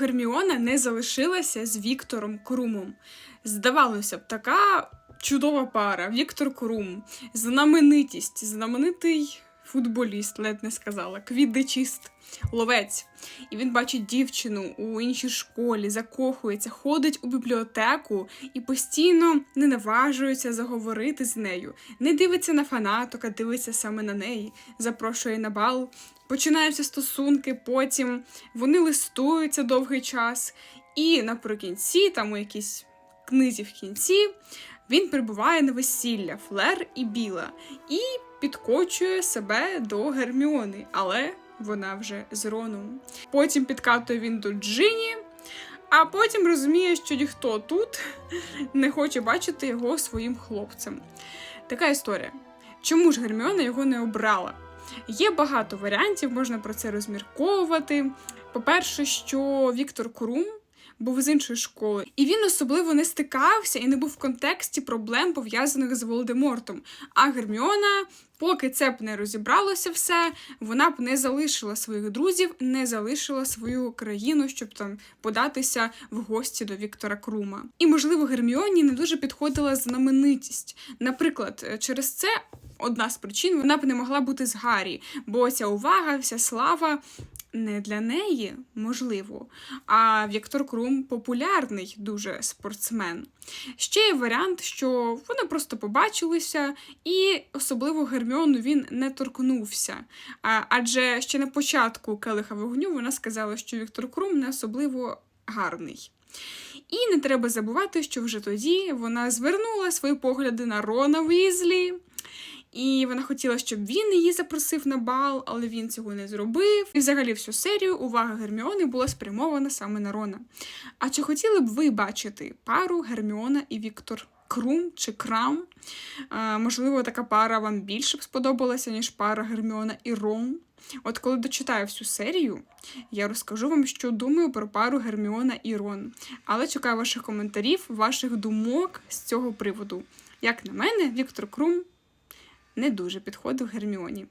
Герміона не залишилася з Віктором Крумом. Здавалося б, така чудова пара. Віктор Крум, знаменитість, знаменитий футболіст, ледь не сказала, квіддичіст, ловець. І він бачить дівчину у іншій школі, закохується, ходить у бібліотеку і постійно не наважується заговорити з нею, не дивиться на фанаток, а дивиться саме на неї, запрошує на бал. Починаються стосунки, потім вони листуються довгий час, і наприкінці, там у якійсь книзі в кінці, він прибуває на весілля Флер і Біла і підкочує себе до Герміони, але вона вже з Роном. Потім підкатує він до Джині, а потім розуміє, що ніхто тут не хоче бачити його своїм хлопцем. Така історія. Чому ж Герміона його не обрала? Є багато варіантів, можна про це розмірковувати. По-перше, що Віктор Курум був з іншої школи, і він особливо не стикався і не був в контексті проблем, пов'язаних з Волдемортом. А Герміона, поки це б не розібралося все, вона б не залишила своїх друзів, не залишила свою країну, щоб там податися в гості до Віктора Крума. І, можливо, Герміоні не дуже підходила знаменитість. Наприклад, через це. Одна з причин вона б не могла бути з Гаррі, бо ця увага, вся слава не для неї, можливо. А Віктор Крум популярний дуже спортсмен. Ще є варіант, що вони просто побачилися, і особливо Герміону він не торкнувся. Адже ще на початку келиха вогню вона сказала, що Віктор Крум не особливо гарний. І не треба забувати, що вже тоді вона звернула свої погляди на Рона Візлі. І вона хотіла, щоб він її запросив на бал, але він цього не зробив. І взагалі всю серію увага Герміони була спрямована саме на Рона. А чи хотіли б ви бачити пару Герміона і Віктор Крум чи Крам? А, можливо, така пара вам більше б сподобалася, ніж пара Герміона і Рон. От коли дочитаю всю серію, я розкажу вам, що думаю про пару Герміона і Рон. Але чекаю ваших коментарів, ваших думок з цього приводу. Як на мене, Віктор Крум не дуже підходив Герміоні.